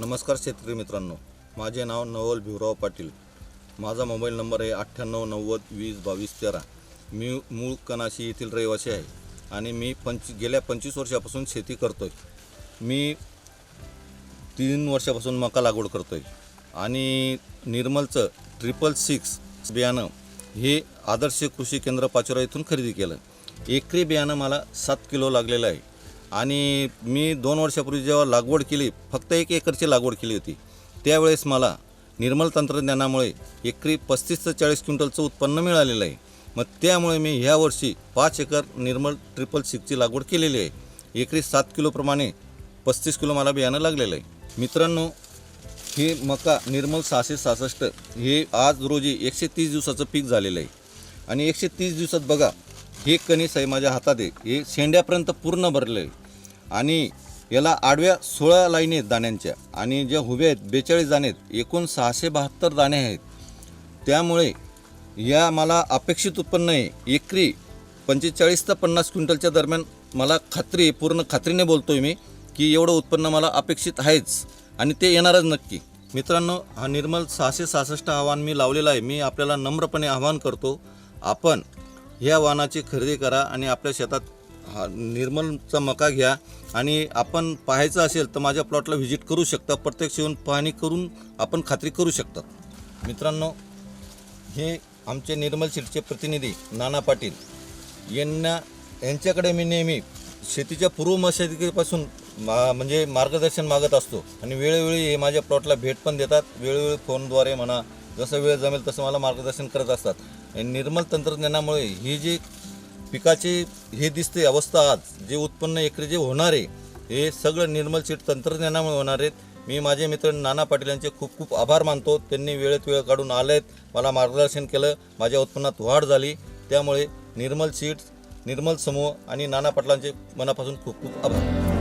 नमस्कार शेतकरी मित्रांनो. माझे नाव नवल भिवराव पाटील. माझा मोबाईल नंबर आहे अठ्ठ्याण्णव नव्वद वीस बावीस तेरा. मी मूळ कनाशी येथील रहिवासी आहे आणि मी पंच गेल्या पंचवीस वर्षापासून शेती करतो आहे मी तीन वर्षापासून मका लागवड करतो आहे आणि निर्मलचं ट्रिपल सिक्स बियाणं हे आदर्श कृषी केंद्र पाचोरा इथून खरेदी केलं. एकरी बियाणं मला सात किलो लागलेलं आहे. आणि मी दोन वर्षापूर्वी जेव्हा लागवड केली फक्त एक एकरची लागवड केली होती त्यावेळेस मला निर्मल तंत्रज्ञानामुळे एकरी पस्तीस ते चाळीस क्विंटलचं उत्पन्न मिळालेलं आहे. मग त्यामुळे मी ह्या वर्षी पाच एकर निर्मल ट्रिपल सिक्सची लागवड केलेली आहे. एकरी सात किलोप्रमाणे पस्तीस किलो मला बियाणं लागलेलं आहे. मित्रांनो हे मका निर्मल सहाशे सहासष्ट हे आज रोजी एकशे तीस दिवसाचं पीक झालेलं आहे. आणि एकशे तीस दिवसात बघा हे कणीस आहे माझ्या हातात आहे. हे शेंड्यापर्यंत पूर्ण भरलं आहे. आणि याला आडव्या सोळा लाईनी आहेत दाण्यांच्या. आणि ज्या उभ्या आहेत बेचाळीस दाणे आहेत एकूण सहाशे बहात्तर दाणे आहेत. त्यामुळे या मला अपेक्षित उत्पन्न आहे. एकरी पंचेचाळीस ते पन्नास क्विंटलच्या दरम्यान मला खात्री पूर्ण खात्रीने बोलतो आहे मी की एवढं उत्पन्न मला अपेक्षित आहेच. आणि ते येणारच नक्की. मित्रांनो हा निर्मल सहाशे सहासष्ट आव्हान मी लावलेलं आहे. मी आपल्याला नम्रपणे आव्हान करतो आपण ह्या वाहनाची खरेदी करा आणि आपल्या शेतात हा निर्मलचा मका घ्या. आणि आपण पाहायचं असेल तर माझ्या प्लॉटला व्हिजिट करू शकता. प्रत्यक्ष येऊन पाहणी करून आपण खात्री करू शकता. मित्रांनो हे आमचे निर्मल सीटचे प्रतिनिधी नाना पाटील यांना यांच्याकडे मी नेहमी शेतीच्या पूर्व मशागतीपासून मा म्हणजे मार्गदर्शन मागत असतो. आणि वेळोवेळी हे माझ्या प्लॉटला भेट पण देतात. वेळोवेळी फोनद्वारे म्हणा जसं वेळ जमेल तसं मला मार्गदर्शन करत असतात. आणि निर्मल तंत्रज्ञानामुळे ही जी पिकाची हे दिसते अवस्था आज. जे उत्पन्न एकरी जे होणार आहे हे सगळं निर्मल सीट तंत्रज्ञानामुळे होणार आहेत. मी माझे मित्र नाना पाटील यांचे खूप खूप आभार मानतो. त्यांनी वेळेत वेळ काढून आलेत मला मार्गदर्शन केलं माझ्या उत्पन्नात वाढ झाली. त्यामुळे निर्मल सीड्स निर्मल समूह आणि नाना पाटलांचे मनापासून खूप खूप आभार.